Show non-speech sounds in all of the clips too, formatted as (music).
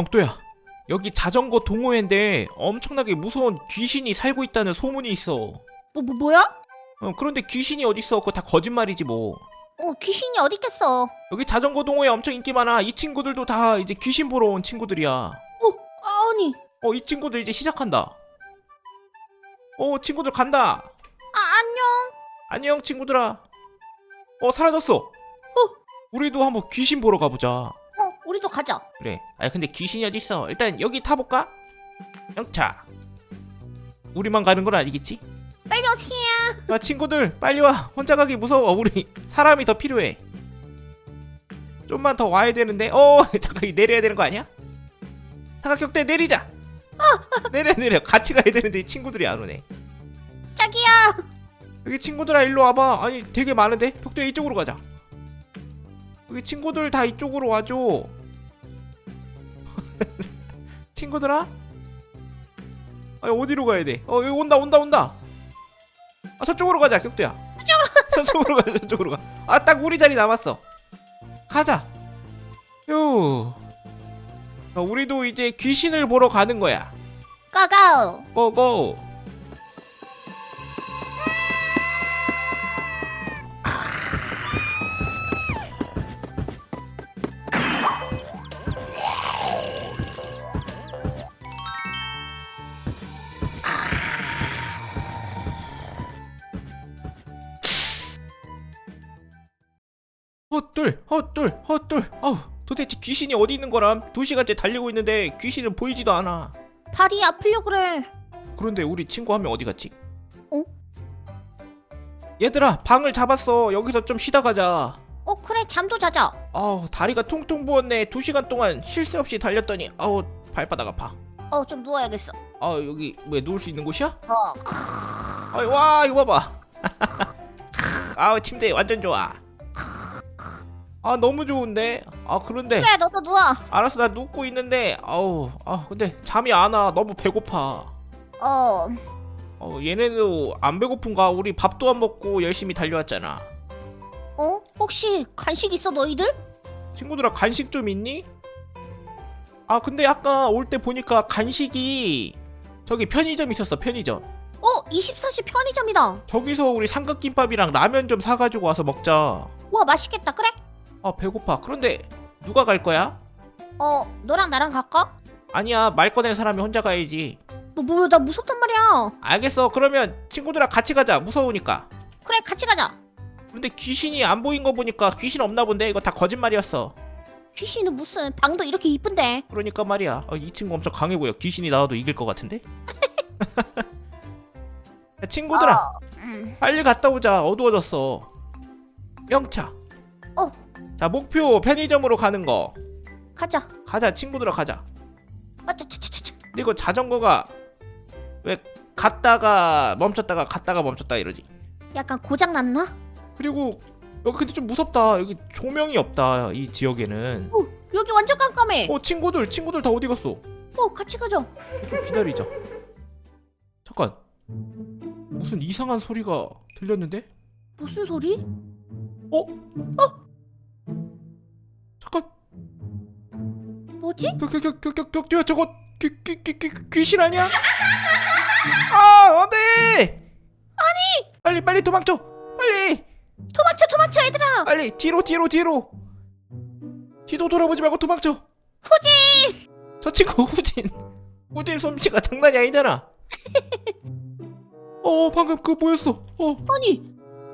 경도야 여기 자전거 동호회인데 엄청나게 무서운 귀신이 살고 있다는 소문이 있어. 뭐, 뭐 뭐야? 어, 그런데 귀신이 어딨어? 그거 다 거짓말이지 뭐. 어 귀신이 어디 있겠어? 여기 자전거 동호회 엄청 인기 많아. 이 친구들도 다 이제 귀신 보러 온 친구들이야. 어 아니. 어 이 친구들 이제 시작한다. 어 친구들 간다. 아 안녕. 안녕 친구들아. 어 사라졌어. 우리도 한번 귀신 보러 가보자. 어 가자. 그래. 아 근데 귀신이 어디 있어? 일단 여기 타볼까? 영차. 우리만 가는 건 아니겠지? 빨리 오세요. 야 친구들 빨리 와. 혼자 가기 무서워. 우리 사람이 더 필요해. 좀만 더 와야 되는데. 어 (laughs) 잠깐 이 내려야 되는 거 아니야? 사각격대 내리자. 내려 내려. 같이 가야 되는데 이 친구들이 안 오네. 자기야. 여기 친구들아 일로 와봐. 아니 되게 많은데 격대 이쪽으로 가자. 여기 친구들 다 이쪽으로 와줘. (laughs) 친구들아? 아니 어디로 가야 돼? 어 여기 온다 온다 온다. 아 저쪽으로 가자 격대야. (laughs) 저쪽으로 가자 저쪽으로 가. 아 딱 우리 자리 남았어. 가자. 요. 어, 우리도 이제 귀신을 보러 가는 거야. 고고. 고고. 헛둘 헛둘 헛둘 어우 도대체 귀신이 어디 있는 거람 두 시간째 달리고 있는데 귀신은 보이지도 않아 발이 아플려 그래. 그런데 우리 친구 한 명 어디 갔지? 어? 얘들아 방을 잡았어 여기서 좀 쉬다 가자 어 그래 잠도 자자. 아우 다리가 퉁퉁 부었네 두 시간 동안 쉴 새 없이 달렸더니 아우 발바닥 아파 어 좀 누워야겠어. 아 여기 왜 누울 수 있는 곳이야? 어. 아이 와 이거 봐봐 (laughs) 아우 침대 완전 좋아 아 너무 좋은데 아 그런데 그래 너도 누워. 알았어 나 눕고 있는데 아우 아 근데 잠이 안 와 너무 배고파 어. 어 얘네도 안 배고픈가 우리 밥도 안 먹고 열심히 달려왔잖아 어? 혹시 간식 있어 너희들? 친구들아 간식 좀 있니? 아 근데 아까 올 때 보니까 간식이 저기 편의점 있었어 편의점 어 24시 편의점이다. 저기서 우리 삼각김밥이랑 라면 좀 사가지고 와서 먹자 와 맛있겠다 그래? 아 배고파 그런데 누가 갈 거야? 어 너랑 나랑 갈까? 아니야 말 꺼낸 사람이 혼자 가야지 뭐뭐나 무섭단 말이야. 알겠어 그러면 친구들아 같이 가자 무서우니까 그래 같이 가자. 근데 귀신이 안 보인 거 보니까 귀신 없나 본데 이거 다 거짓말이었어 귀신은 무슨 방도 이렇게 이쁜데. 그러니까 말이야 아, 이 친구 엄청 강해 보여 귀신이 나와도 이길 것 같은데? (laughs) 야, 친구들아 어, 음. 빨리 갔다 오자 어두워졌어 영차 어. 자 목표 편의점으로 가는 거 가자. 가자 친구들아 가자 아차차 차 차. 근데 이거 자전거가 왜 갔다가 멈췄다가 갔다가 멈췄다 이러지 약간 고장 났나? 그리고 여기 근데 좀 무섭다 여기 조명이 없다 이 지역에는 어 여기 완전 깜깜해. 어 친구들 친구들 다 어디 갔어 어 같이 가자. 좀 기다리자 잠깐 무슨 이상한 소리가 들렸는데 무슨 소리? 어? 어? 뭐지? 격격격격격격 저거 귀, 귀, 귀, 귀, 귀신 아니야? 아 어디? 아니 빨리 빨리 도망쳐 빨리 도망쳐 도망쳐 얘들아. 빨리 뒤로 뒤로 뒤로 뒤도 돌아보지 말고 도망쳐 후진. 저 친구 후진 후진 솜씨가 장난이 아니잖아 (laughs) 어 방금 그거 뭐였어 어 아니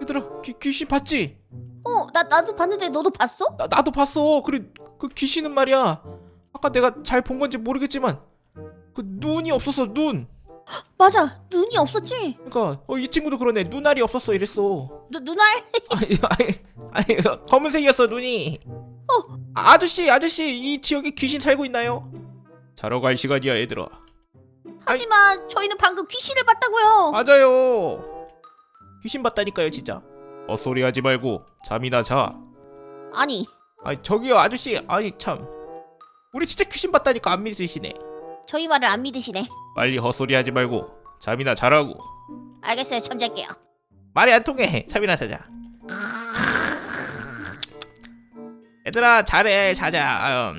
얘들아 귀, 귀신 봤지? 어 나 나도 봤는데 너도 봤어? 나, 나도 봤어 그래 그 귀신은 말이야 아까 내가 잘 본 건지 모르겠지만 그 눈이 없었어 눈. 맞아 눈이 없었지. 그러니까 어, 이 친구도 그러네. 눈알이 없었어 이랬어. 누 눈알? (laughs) 아니 아니 아니 검은색이었어 눈이. 어. 아저씨 아저씨 이 지역에 귀신 살고 있나요? 자러 갈 시간이야 얘들아. 하지만 저희는 방금 귀신을 봤다고요. 맞아요. 귀신 봤다니까요 진짜. 헛소리 하지 말고 잠이나 자. 아니. 아니 저기요 아저씨. 아니 참 우리 진짜 귀신 봤다니까 안 믿으시네. 저희 말을 안 믿으시네. 빨리 헛소리 하지 말고 잠이나 자라고. 알겠어요. 잠잘게요. 말이 안 통해. 잠이나 자자. 얘들아 잘해. 자자.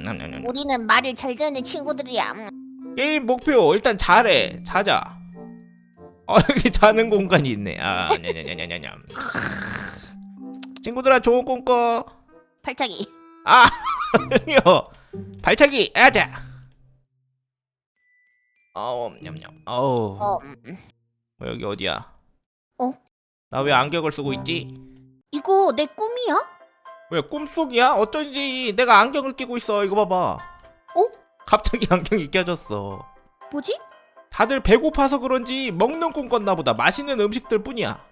우리는 말을 잘 듣는 친구들이야. 음. 게임 목표 일단 잘해. 자자. 어 (laughs) 여기 자는 공간이 있네. 아 냐냐냐냐냐냐 친구들아 좋은 꿈꿔. 발차기. 아 (laughs) 아니요 발차기 아자 어우 냠냠 어우 어, 음. 뭐 여기 어디야 어? 나 왜 안경을 쓰고 있지 이거 내 꿈이야? 왜 꿈속이야 어쩐지 내가 안경을 끼고 있어 이거 봐봐 어? 갑자기 (laughs) 안경이 껴졌어 뭐지? 다들 배고파서 그런지 먹는 꿈 꿨나 보다 맛있는 음식들 뿐이야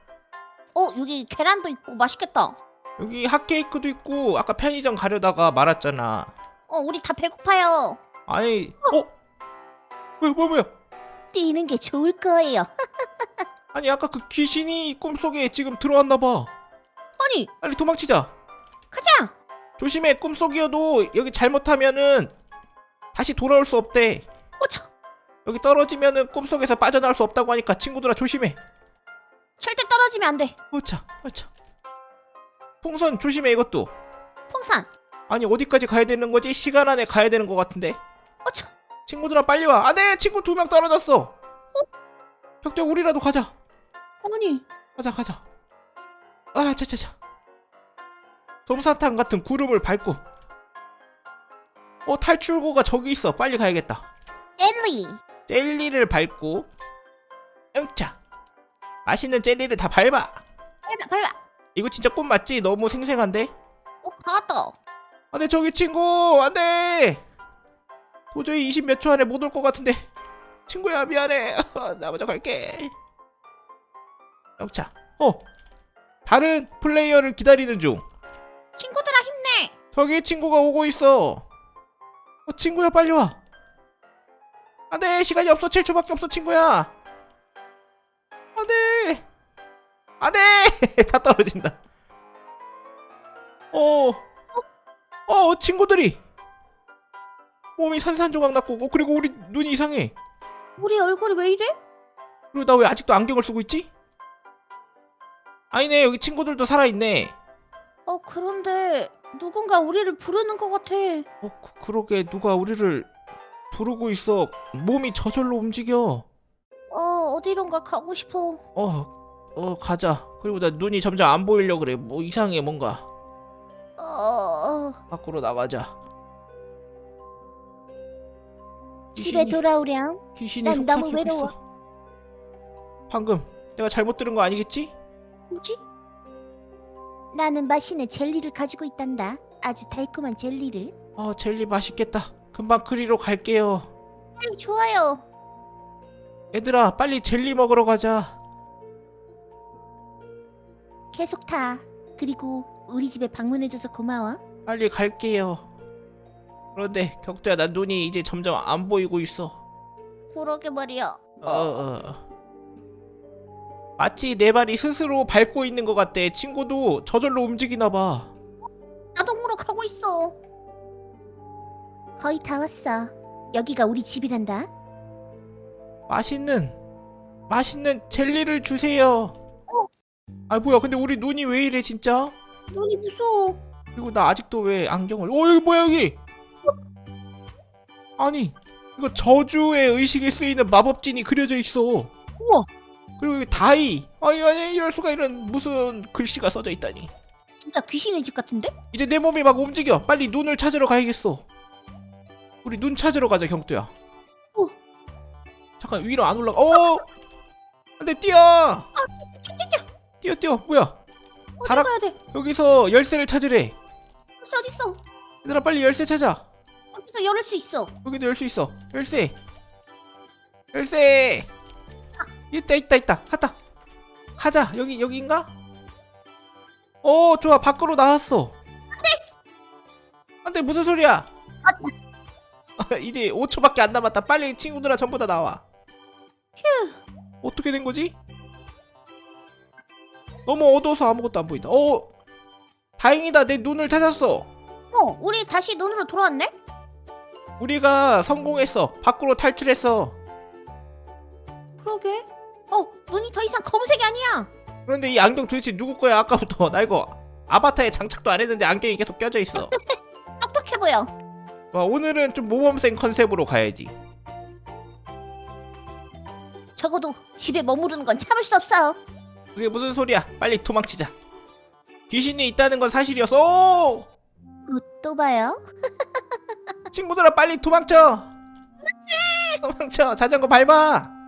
어, 여기 계란도 있고 맛있겠다. 여기 핫케이크도 있고 아까 편의점 가려다가 말았잖아 어, 우리 다 배고파요. 아니 어? 뭐야 뭐야 뭐야 뛰는 게 좋을 거예요. (laughs) 아니 아까 그 귀신이 꿈속에 지금 들어왔나 봐 아니, 빨리 도망치자 가자. 조심해 꿈속이어도 여기 잘못하면은 다시 돌아올 수 없대 어차. 여기 떨어지면은 꿈속에서 빠져나올 수 없다고 하니까 친구들아 조심해 절대 떨어지면 안 돼. 어차 어차 풍선 조심해 이것도 풍산. 아니 어디까지 가야 되는 거지 시간 안에 가야 되는 것 같은데 어차. 친구들아 빨리 와 안돼 친구 두 명 떨어졌어 벽대 우리라도 가자 어머니. 가자 가자 아 차차차 솜사탕 같은 구름을 밟고 어 탈출구가 저기 있어 빨리 가야겠다 젤리. 젤리를 밟고 응차 맛있는 젤리를 다 밟아 밟아, 밟아. 이거 진짜 꿈 맞지? 너무 생생한데? 어, 나왔다. 안돼 저기 친구 안돼! 도저히 20 몇 초 안에 못 올 것 같은데. 친구야 미안해. (laughs) 나 먼저 갈게. 영차. 어 다른 플레이어를 기다리는 중. 친구들아 힘내. 저기 친구가 오고 있어. 어 친구야 빨리 와. 안돼 시간이 없어. 7초밖에 없어 친구야. 안돼! 안돼! (laughs) 다 떨어진다. 어 어, 친구들이 몸이 산산조각 났고 어, 그리고 우리 눈이 이상해 우리 얼굴이 왜 이래? 그리고 나 왜 아직도 안경을 쓰고 있지? 아니네 여기 친구들도 살아있네 어, 그런데 누군가 우리를 부르는 것 같아. 어 그, 그러게 누가 우리를 부르고 있어 몸이 저절로 움직여 어, 어디론가 가고 싶어. 어, 어 가자 그리고 나 눈이 점점 안 보이려 그래 뭐 이상해 뭔가 어, 어, 밖으로 나가자 집에 귀신이- 돌아오렴. 귀신이 난 너무 속삭이고 외로워. 있어 방금 내가 잘못 들은 거 아니겠지? 뭐지? 나는 맛있는 젤리를 가지고 있단다. 아주 달콤한 젤리를. 어 젤리 맛있겠다 금방 그리로 갈게요 음, 좋아요. 얘들아 빨리 젤리 먹으러 가자 계속 타. 그리고 우리 집에 방문해줘서 고마워. 빨리 갈게요 그런데 격두야 나 눈이 이제 점점 안 보이고 있어 그러게 말이야. 어, 어. 마치 내 발이 스스로 밟고 있는 것 같대. 친구도 저절로 움직이나 봐. 자동으로 가고 있어. 거의 다 왔어. 여기가 우리 집이란다. 맛있는 맛있는 젤리를 주세요. 아 뭐야? 근데 우리 눈이 왜 이래 진짜? 눈이 무서워. 그리고 나 아직도 왜 안경을? 어 여기 뭐야 여기? 아니 이거 저주의 의식이 쓰이는 마법진이 그려져 있어. 우와. 그리고 여기 다이. 아니 아니 이럴 수가 이런 무슨 글씨가 써져 있다니. 진짜 귀신의 집 같은데? 이제 내 몸이 막 움직여. 빨리 눈을 찾으러 가야겠어. 우리 눈 찾으러 가자, 경두야. 어. 잠깐 위로 안 올라가. 어! 안돼 뛰어. 뛰어 뛰어. 뭐야? 어디 가라- 가야 돼? 여기서 열쇠를 찾으래. 어디 어디 있어? 얘들아 빨리 열쇠 찾아. 어디서 열을 수 있어? 여기도 열 수 있어. 열쇠. 열쇠. 있다 있다 있다. 갔다. 가자. 여기 여기인가? 어 좋아 밖으로 나왔어. 안돼. 안돼 무슨 소리야? (laughs) 이제 5초밖에 안 남았다. 빨리 친구들아 전부 다 나와. 어떻게 된 거지? 너무 어두워서 아무것도 안 보인다. 어 다행이다. 내 눈을 찾았어. 어, 우리 다시 눈으로 돌아왔네? 우리가 성공했어. 밖으로 탈출했어. 그러게. 어, 눈이 더 이상 검은색이 아니야. 그런데 이 안경 도대체 누구 거야 아까부터 (laughs) 나 이거 아바타에 장착도 안 했는데 안경이 계속 껴져 있어 보여. 와, 오늘은 좀 모범생 컨셉으로 가야지. 적어도 집에 머무르는 건 참을 수 없어. 그게 무슨 소리야? 빨리 도망치자. 귀신이 있다는 건 사실이었어. 오! 또 봐요. 친구들아 빨리 도망쳐. 도망쳐. 자전거 밟아.